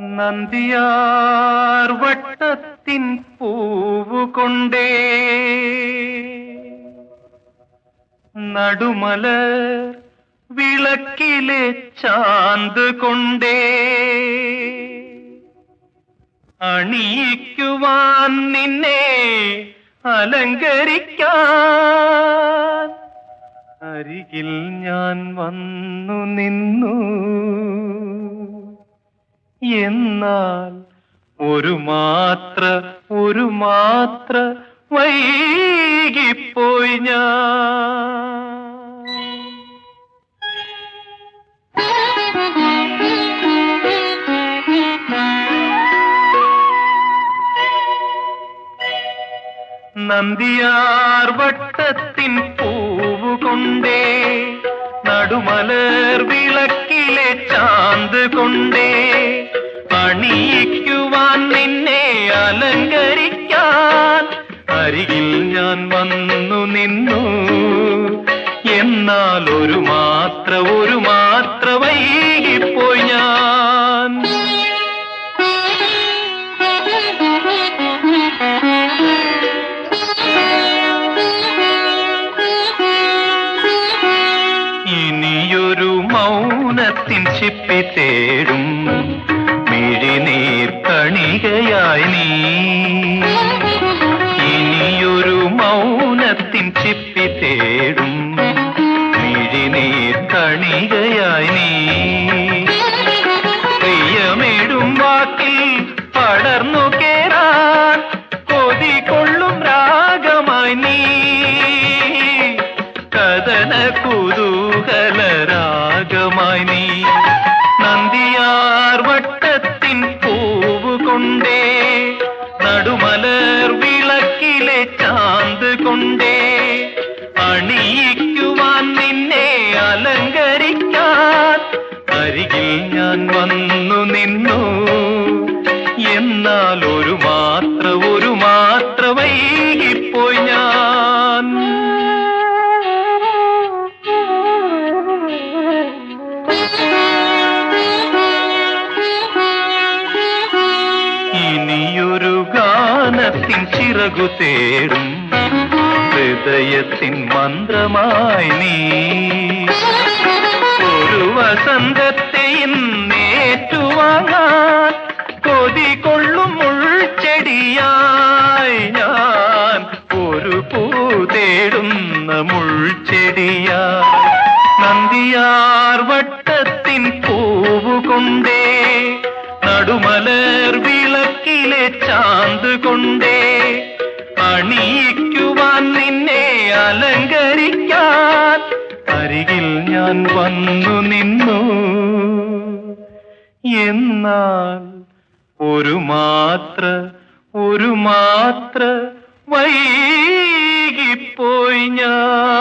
നന്ദിയാർ വട്ടത്തിൻ പൂവുകൊണ്ടേ നടുമലർ വിളക്കിലെ ചാന്ത് കൊണ്ടേ. അണിയിക്കുവാൻ നിന്നെ അലങ്കരിക്കാൻ. അരികിൽ ഞാൻ വന്നു നിന്നു. എന്നാൽ ഒരു മാത്ര ഒരു മാത്ര വൈകിപ്പോയി ഞാൻ. നന്ദിയാർ വട്ടത്തിൻ പൂവുകൊണ്ടേ കൊണ്ടേ പണിയിക്കുവാൻ നിന്നെ അലങ്കരിക്കാൻ. അരികിൽ ഞാൻ വന്നു നിന്നു. എന്നാൽ ഒരു മാത്ര ഒരു മാത്ര വൈകിപ്പോയി ഞാൻ. ചിപ്പി തേടും മിഴിനീർ കണികയായി നീ. ഇനിയൊരു മൗനത്തിൻ ചിപ്പി തേടും മിഴിനീർ കണികയായി നീ. രാഗമായി നീ നന്ദിയാർ വട്ടത്തിൻ പൂവ് കൊണ്ടേ നടുമലർ വിളക്കിലെ ചാന്ത് കൊണ്ടേ അണിയിക്കുവാൻ നിന്നെ അലങ്കരിക്കാൻ അരികിൽ ഞാൻ വന്നു നിന്നു. എന്നാൽ ഒരു ചിറകു തേടും ഹൃദയത്തിൻ മന്ത്രമായി നീ. ഒരു വസന്തത്തെ ഇന്നേറ്റുവാങ്ങാൻ കൊതി കൊള്ളും മുൾച്ചെടിയായി ഞാൻ. ഒരു പൂ തേടുന്ന മുൾച്ചെടിയാ നന്ദിയാർ വട്ടത്തിൻ പൂവ് കൊണ്ടേ നടുമലർ വിളക്കിലെ ചാന്ത് കൊണ്ടേ അണിയിക്കുവാൻ നിന്നെ അലങ്കരിക്കാൻ. അരികിൽ ഞാൻ വന്നു നിന്നു. എന്നാൽ ഒരു മാത്ര ഒരു മാത്ര വൈകിപ്പോയി ഞാൻ.